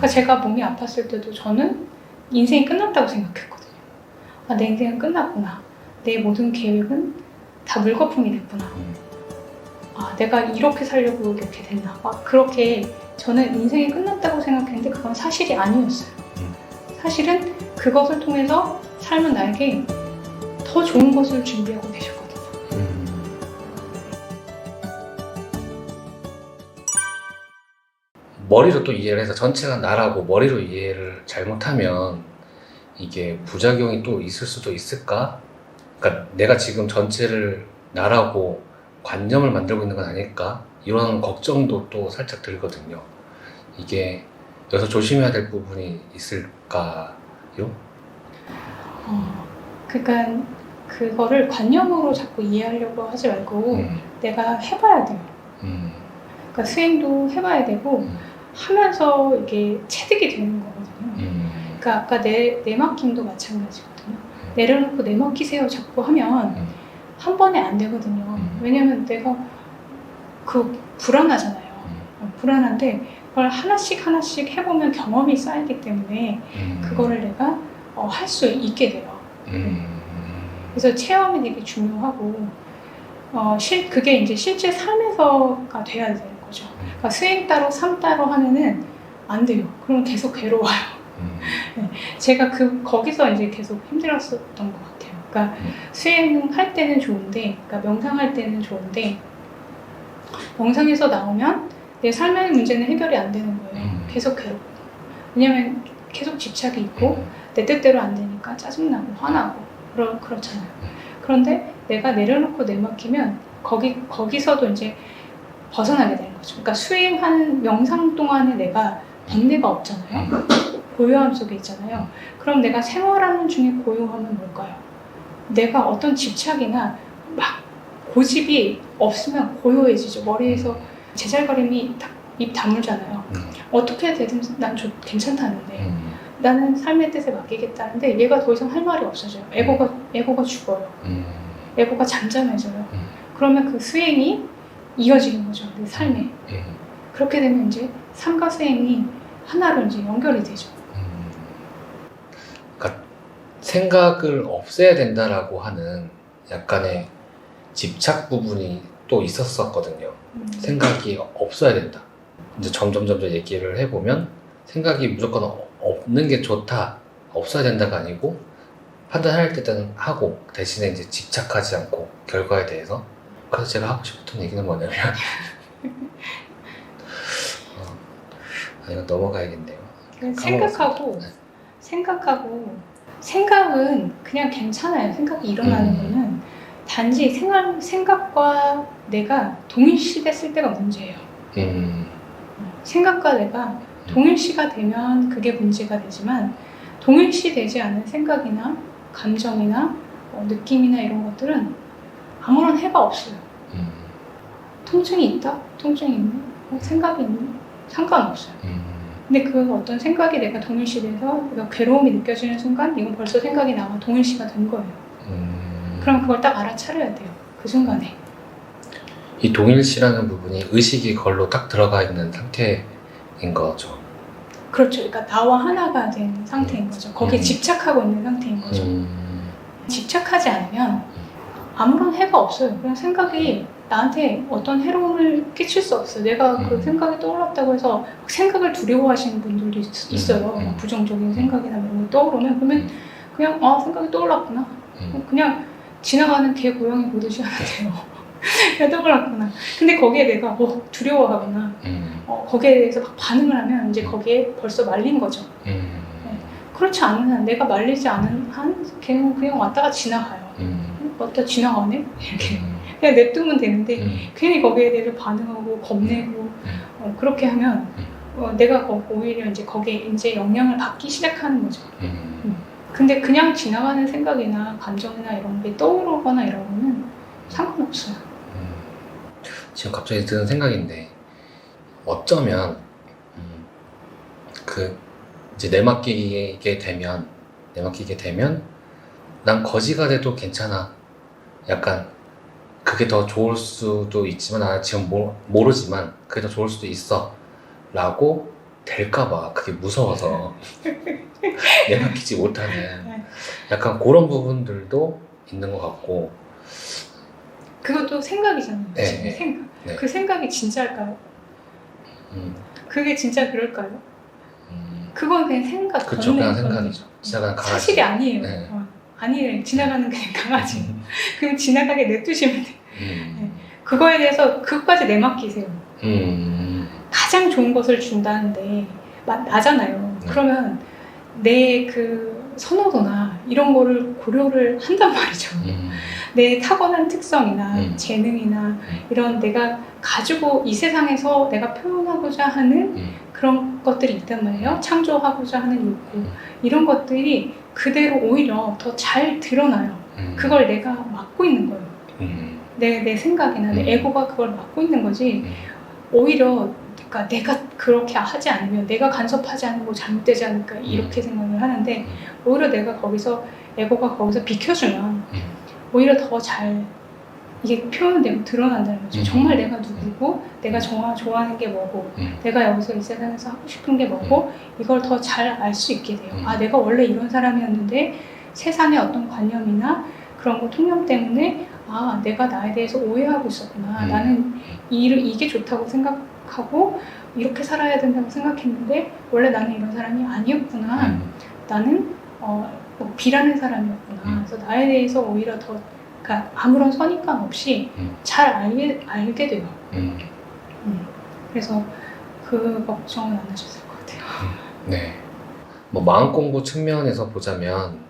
그러니까 제가 몸이 아팠을 때도 저는 인생이 끝났다고 생각했거든요. 아, 내 인생은 끝났구나. 내 모든 계획은 다 물거품이 됐구나. 음. 아, 내가 이렇게 살려고 이렇게 됐나. 막 그렇게 저는 인생이 끝났다고 생각했는데 그건 사실이 아니었어요. 음. 사실은 그것을 통해서 삶은 나에게 더 좋은 것을 준비하고 머리로 또 이해를 해서 전체가 나라고 머리로 이해를 잘못하면 이게 부작용이 또 있을 수도 있을까? 그러니까 내가 지금 전체를 나라고 관념을 만들고 있는 건 아닐까? 이런 걱정도 또 살짝 들거든요. 이게 여기서 조심해야 될 부분이 있을까요? 어, 그러니까 그거를 관념으로 자꾸 이해하려고 하지 말고 음, 내가 해봐야 돼요. 음, 그러니까 수행도 해봐야 되고 음. 하면서 이게 체득이 되는 거거든요. 음, 그러니까 아까 내 내맡김도 마찬가지거든요. 내려놓고 내맡기세요 자꾸 하면 음. 한 번에 안 되거든요. 음. 왜냐면 내가 그 불안하잖아요. 음, 어, 불안한데 그걸 하나씩 하나씩 해보면 경험이 쌓이기 때문에 음. 그거를 내가 어, 할 수 있게 돼요. 음, 그래서 체험이 되게 중요하고 어, 실, 그게 이제 실제 삶에서가 돼야 거죠. 그러니까 수행 따로 삶 따로 하면은 안 돼요. 그러면 계속 괴로워요. 음, 제가 그 거기서 이제 계속 힘들었었던 것 같아요. 그러니까 음. 수행할 때는 좋은데, 그러니까 명상할 때는 좋은데 명상에서 나오면 내 삶의 문제는 해결이 안 되는 거예요. 음. 계속 괴롭고. 왜냐면 계속 집착이 있고 음. 내 뜻대로 안 되니까 짜증나고 화나고 그러, 그렇잖아요. 그런데 내가 내려놓고 내맡기면 거기 거기서도 이제 벗어나게 되는 거죠. 그러니까 수행하는 명상 동안에 내가 번뇌가 없잖아요. 고요함 속에 있잖아요. 그럼 내가 생활하는 중에 고요함은 뭘까요? 내가 어떤 집착이나 막 고집이 없으면 고요해지죠. 머리에서 제잘거림이 다- 입 다물잖아요. 음. 어떻게 되든 난 좋, 괜찮다는데 음, 나는 삶의 뜻에 맡기겠다는데 얘가 더 이상 할 말이 없어져요. 에고가 에고가 죽어요. 음, 에고가 잠잠해져요. 음. 그러면 그 수행이 이어지는 거죠. 내 삶에. 음. 그렇게 되면 이제 삶과 수행이 하나로 이제 연결이 되죠. 음. 그러니까 생각을 없애야 된다라고 하는 약간의 집착 부분이 또 있었었거든요. 음. 생각이 없어야 된다. 이제 점점 점점 얘기를 해보면 생각이 무조건 어- 없는 게 좋다, 없어야 된다가 아니고 판단할 때는 하고 대신에 이제 집착하지 않고 결과에 대해서. 그래서 제가 하고 싶었던 얘기는 뭐냐면 어, 아, 이거 넘어가야겠네요. 생각하고 네. 생각하고 생각은 그냥 괜찮아요. 생각이 일어나는 음. 거는 단지 생각, 생각과 내가 동일시됐을 때가 문제예요. 음, 생각과 내가 동일시가 되면 그게 문제가 되지만 동일시 되지 않은 생각이나 감정이나 어, 느낌이나 이런 것들은 아무런 해가 없어요. 음, 통증이 있다? 통증이 있네? 어, 생각이 있네? 상관없어요. 음, 근데 그 어떤 생각이 내가 동일시돼서 내가 괴로움이 느껴지는 순간 이건 벌써 생각이 나와 동일시가 된 거예요. 음. 그럼 그걸 딱 알아차려야 돼요. 그 순간에. 이 동일시라는 부분이 의식이 걸로 딱 들어가 있는 상태인 거죠. 그렇죠. 그러니까 나와 하나가 된 상태인 거죠. 거기에 음. 집착하고 있는 상태인 거죠. 음, 집착하지 않으면 아무런 해가 없어요. 그냥 생각이 나한테 어떤 해로움을 끼칠 수 없어요. 내가 그 음. 생각이 떠올랐다고 해서 생각을 두려워하시는 분들도 있, 있어요. 음. 막 부정적인 생각이나 이런 게 떠오르면 그러면 그냥 아 생각이 떠올랐구나. 음, 그냥 지나가는 개 고양이 보듯이 하면 돼요. 그냥 떠올랐구나. 근데 거기에 내가 어, 두려워하거나 음, 어, 거기에 대해서 막 반응을 하면 이제 거기에 벌써 말린 거죠. 음, 그렇지 않은 한 내가 말리지 않은 한 걔는 그냥 왔다가 지나가요. 음, 왔다 지나가네? 이렇게 음, 그냥 냅두면 되는데 음, 괜히 거기에 대해서 반응하고 겁내고 어, 그렇게 하면 어, 내가 거- 오히려 이제 거기에 이제 영향을 받기 시작하는 거죠. 음, 근데 그냥 지나가는 생각이나 감정이나 이런 게 떠오르거나 이런 거는 상관없어요. 음. 지금 갑자기 드는 생각인데 어쩌면 음, 그 이제 내맡기게 되면 내맡기게 되면 난 거지가 돼도 괜찮아. 약간 그게 더 좋을 수도 있지만 나 지금 모, 모르지만 그게 더 좋을 수도 있어. 라고 될까봐 그게 무서워서 내맡기지 못하는 네. 약간 그런 부분들도 있는 것 같고 그것도 생각이잖아요. 네, 지금 네. 생각. 네. 그 생각이 진짜일까요? 음, 그게 진짜 그럴까요? 음, 그건 그냥 생각. 그쵸 그냥 생각이죠. 진짜 그냥 강아지. 사실이 아니에요. 네. 어, 아니래. 지나가는 그냥 강아지. 그냥 지나가게 냅두시면 돼. 음, 그거에 대해서 그것까지 내맡기세요. 음, 가장 좋은 것을 준다는데 마- 나잖아요. 네. 그러면 내 그 선호도나 이런 거를 고려를 한단 말이죠. 음, 내 타고난 특성이나 음. 재능이나 이런 내가 가지고 이 세상에서 내가 표현하고자 하는 음, 그런 것들이 있단 말이에요. 창조하고자 하는 욕구. 음. 이런 것들이 그대로 오히려 더 잘 드러나요. 음, 그걸 내가 맡고 있는 거예요. 음, 내, 내 생각이나 음. 내 에고가 그걸 맡고 있는 거지. 음, 오히려 그러니까 내가 그렇게 하지 않으면 내가 간섭하지 거 잘못되지 않을까 이렇게 생각을 하는데 오히려 내가 거기서 에고가 거기서 비켜주면 음. 오히려 더 잘 이게 표현되고 드러난다는 거죠. 음. 정말 내가 누구고 내가 정말 좋아하는 게 뭐고 음. 내가 여기서 이 세상에서 하고 싶은 게 뭐고 이걸 더 잘 알 수 있게 돼요. 음. 아 내가 원래 이런 사람이었는데 세상의 어떤 관념이나 그런 거 통념 때문에 아 내가 나에 대해서 오해하고 있었구나. 음. 나는 이, 이게 좋다고 생각하고 이렇게 살아야 된다고 생각했는데 원래 나는 이런 사람이 아니었구나. 음, 나는 어, 뭐 비라는 사람이었구나. 음. 그래서 나에 대해서 오히려 더 그러니까 아무런 선입관 없이 음. 잘 알게 알게 돼요. 음. 그래서 그 걱정은 안될것 같아요. 네. 뭐 마음 공부 측면에서 보자면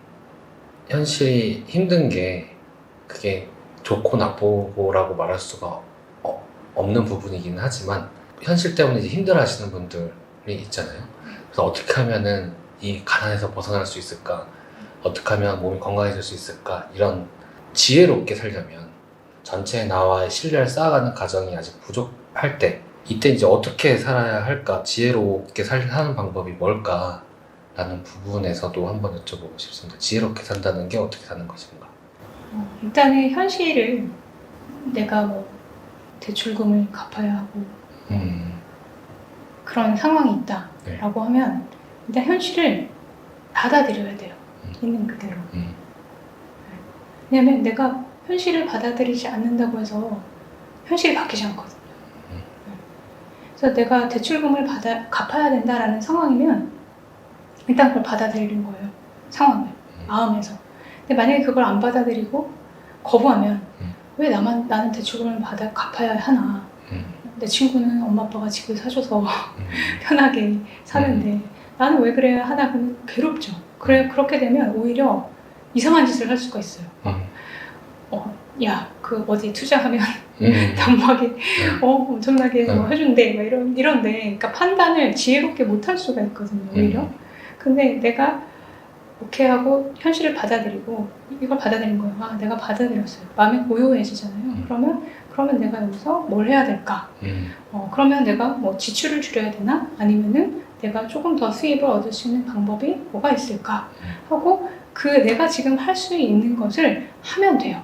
현실이 힘든 게 그게 좋고 나쁘고라고 말할 수가 어- 없는 부분이긴 하지만 현실 때문에 이제 힘들어하시는 분들이 있잖아요. 그래서 어떻게 하면은 이 가난에서 벗어날 수 있을까? 어떻게 하면 몸이 건강해질 수 있을까? 이런 지혜롭게 살려면 전체 나와의 신뢰를 쌓아가는 과정이 아직 부족할 때 이때 이제 어떻게 살아야 할까? 지혜롭게 살, 사는 방법이 뭘까? 라는 부분에서도 한번 여쭤보고 싶습니다. 지혜롭게 산다는 게 어떻게 사는 것인가? 어, 일단은 현실을 내가 뭐 대출금을 갚아야 하고 음, 그런 상황이 네. 있다라고 하면 일단 현실을 받아들여야 돼요. 음. 있는 그대로. 음, 왜냐면 내가 현실을 받아들이지 않는다고 해서 현실이 바뀌지 않거든요. 음. 그래서 내가 대출금을 받아 갚아야 된다라는 상황이면 일단 그걸 받아들이는 거예요. 상황을 마음에서. 근데 만약에 그걸 안 받아들이고 거부하면 음. 왜 나만 나는 대출금을 받아 갚아야 하나? 음, 내 친구는 엄마 아빠가 집을 사줘서 음, 편하게 사는데 나는 왜 그래야 하나 그러면 괴롭죠. 그래 그렇게 되면 오히려 이상한 짓을 할 수가 있어요. 음, 어, 야, 그 어디 투자하면 음, 연막에 음. 어 엄청나게 뭐 음. 해준대, 막 이런 이런데, 그러니까 판단을 지혜롭게 못할 수가 있거든요. 오히려. 음, 근데 내가 오케이 하고 현실을 받아들이고 이걸 받아들인 거예요. 아, 내가 받아들였어요. 마음이 고요해지잖아요. 그러면 그러면 내가 여기서 뭘 해야 될까? 음, 어, 그러면 내가 뭐 지출을 줄여야 되나? 아니면은 내가 조금 더 수입을 얻을 수 있는 방법이 뭐가 있을까? 하고 그 내가 지금 할 수 있는 것을 하면 돼요.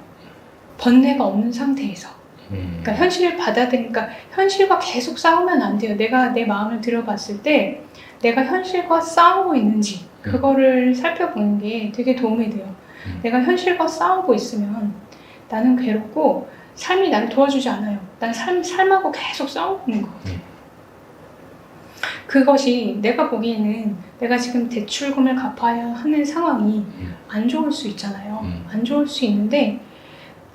번뇌가 없는 상태에서. 음, 그러니까 현실을 받아들이니까 현실과 계속 싸우면 안 돼요. 내가 내 마음을 들여봤을 때 내가 현실과 싸우고 있는지 그거를 살펴보는 게 되게 도움이 돼요. 음. 내가 현실과 싸우고 있으면 나는 괴롭고 삶이 나를 도와주지 않아요. 난 삶, 삶하고 계속 싸우고 있는 거거든요. 음. 그것이 내가 보기에는 내가 지금 대출금을 갚아야 하는 상황이 음. 안 좋을 수 있잖아요. 음. 안 좋을 수 있는데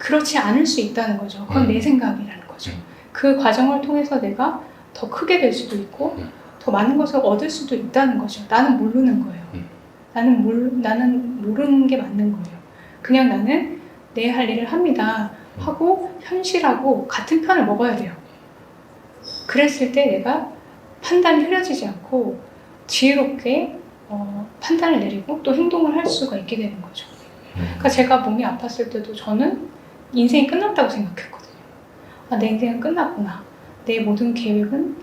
그렇지 않을 수 있다는 거죠. 그건 음. 내 생각이라는 거죠. 음. 그 과정을 통해서 내가 더 크게 될 수도 있고 음. 더 많은 것을 얻을 수도 있다는 거죠. 나는 모르는 거예요. 음. 나는 몰 나는 모르는 게 맞는 거예요. 그냥 나는 내 할 일을 합니다. 음. 하고 현실하고 같은 편을 먹어야 돼요. 그랬을 때 내가 판단이 흐려지지 않고 지혜롭게 어, 판단을 내리고 또 행동을 할 수가 있게 되는 거죠. 음. 그러니까 제가 몸이 아팠을 때도 저는 인생이 끝났다고 생각했거든요. 아, 내 인생은 끝났구나. 내 모든 계획은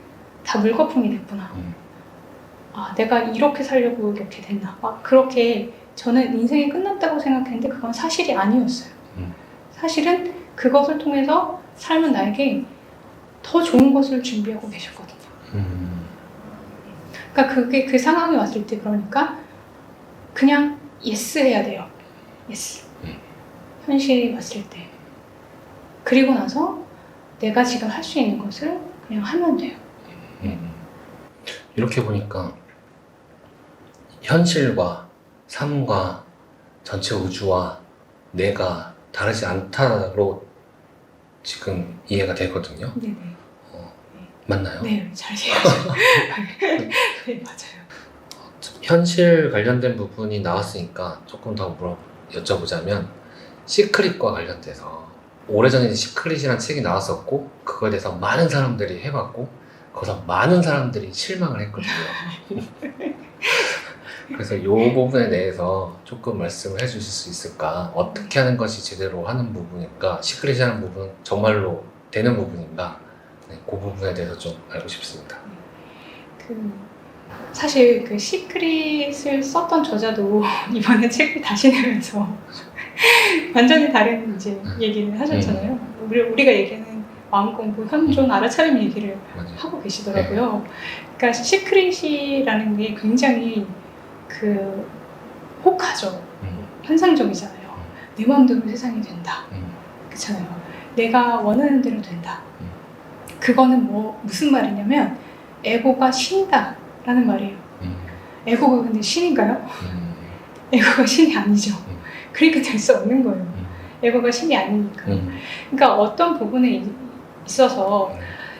다 물거품이 됐구나. 음. 아, 내가 이렇게 살려고 이렇게 됐나. 막 그렇게 저는 인생이 끝났다고 생각했는데 그건 사실이 아니었어요. 음. 사실은 그것을 통해서 삶은 나에게 더 좋은 것을 준비하고 계셨거든요. 음, 그러니까 그게 그 상황이 왔을 때 그러니까 그냥 예스 해야 돼요. 예스. 음. 현실이 왔을 때. 그리고 나서 내가 지금 할 수 있는 것을 그냥 하면 돼요. 음. 이렇게 보니까 현실과 삶과 전체 우주와 내가 다르지 않다로 지금 이해가 되거든요. 네네. 어, 맞나요? 네, 잘 이해하죠. 네, 맞아요. 현실 관련된 부분이 나왔으니까 조금 더 물어 여쭤보자면 시크릿과 관련돼서 오래전에 시크릿이라는 책이 나왔었고 그거에 대해서 많은 사람들이 해봤고 거기서 많은 사람들이 실망을 했거든요. 그래서 이 부분에 대해서 조금 말씀을 해주실 수 있을까? 어떻게 하는 것이 제대로 하는 부분일까? 시크릿이라는 부분은 정말로 되는 부분인가? 네, 그 부분에 대해서 좀 알고 싶습니다. 그 사실 그 시크릿을 썼던 저자도 이번에 책을 다시 내면서 완전히 다른 이제 음. 얘기를 하셨잖아요. 우리, 우리가 얘기하는 마음 공부, 현존, 알아차림 얘기를. 하고 계시더라고요. 그러니까 시크릿이라는 게 굉장히 그 혹하죠. 음, 환상적이잖아요. 내 마음대로 세상이 된다. 음, 그렇잖아요. 내가 원하는 대로 된다. 음. 그거는 뭐 무슨 말이냐면 에고가 신다 라는 말이에요. 음, 에고가 근데 신인가요? 음, 에고가 신이 아니죠. 음. 그러니까 될수 없는 거예요. 음, 에고가 신이 아니니까. 음, 그러니까 어떤 부분에 이- 있어서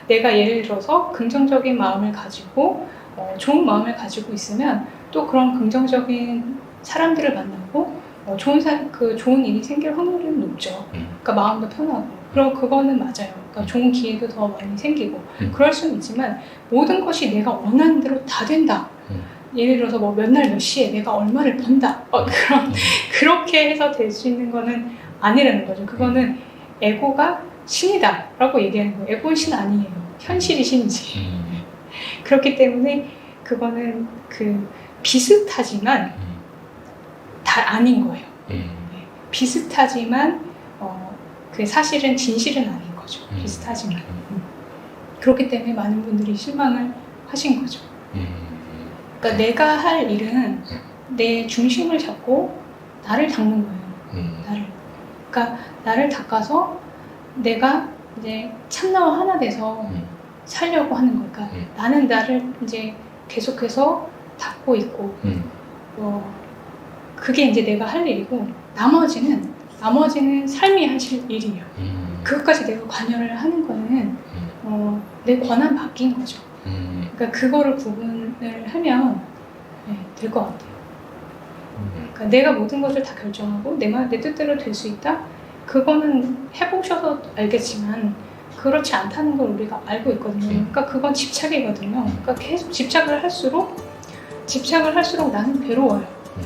내가 예를 들어서 긍정적인 마음을 가지고 어, 좋은 마음을 가지고 있으면 또 그런 긍정적인 사람들을 만나고 어, 좋은 사, 그 좋은 일이 생길 확률이 높죠. 음. 그러니까 마음도 편하고. 그럼 그거는 맞아요. 그러니까 좋은 기회도 더 많이 생기고 음. 그럴 수는 있지만 모든 것이 내가 원하는 대로 다 된다. 음. 예를 들어서 뭐 몇 날 몇 시에 내가 얼마를 번다. 어, 그런 음, 그렇게 해서 될 수 있는 거는 아니라는 거죠. 그거는 에고가 신이다라고 얘기하는 거예요. 에고는 신 아니에요. 현실이 신이지. 음, 그렇기 때문에 그거는 그 비슷하지만 음, 다 아닌 거예요. 음, 비슷하지만 어, 그 사실은 진실은 아닌 거죠. 음. 비슷하지만 음. 그렇기 때문에 많은 분들이 실망을 하신 거죠. 음, 그러니까 내가 할 일은 내 중심을 잡고 나를 닦는 거예요. 음, 나를. 그러니까 나를 닦아서 내가 이제 참나와 하나 돼서 음, 살려고 하는 거니까 그러니까 음. 나는 나를 이제 계속해서 닦고 있고 음, 어, 그게 이제 내가 할 일이고 나머지는 나머지는 삶이 하실 일이에요. 음, 그것까지 내가 관여를 하는 거는 음, 어, 내 권한 바뀐 거죠. 음, 그러니까 그거를 구분을 하면 네, 될것 같아요. 음, 그러니까 내가 모든 것을 다 결정하고 내 말, 내 뜻대로 될 수 있다? 그거는 해보셔서 알겠지만 그렇지 않다는 걸 우리가 알고 있거든요. 음. 그러니까 그건 집착이거든요. 그러니까 계속 집착을 할수록 집착을 할수록 나는 괴로워요. 음.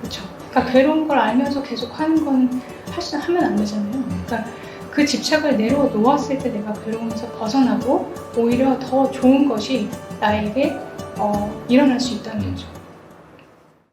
그렇죠. 그러니까 괴로운 걸 알면서 계속 하는 건 할 수 하면 안 되잖아요. 그러니까 그 집착을 내려 놓았을 때 내가 괴로움에서 벗어나고 오히려 더 좋은 것이 나에게 어, 일어날 수 있다는 음. 거죠.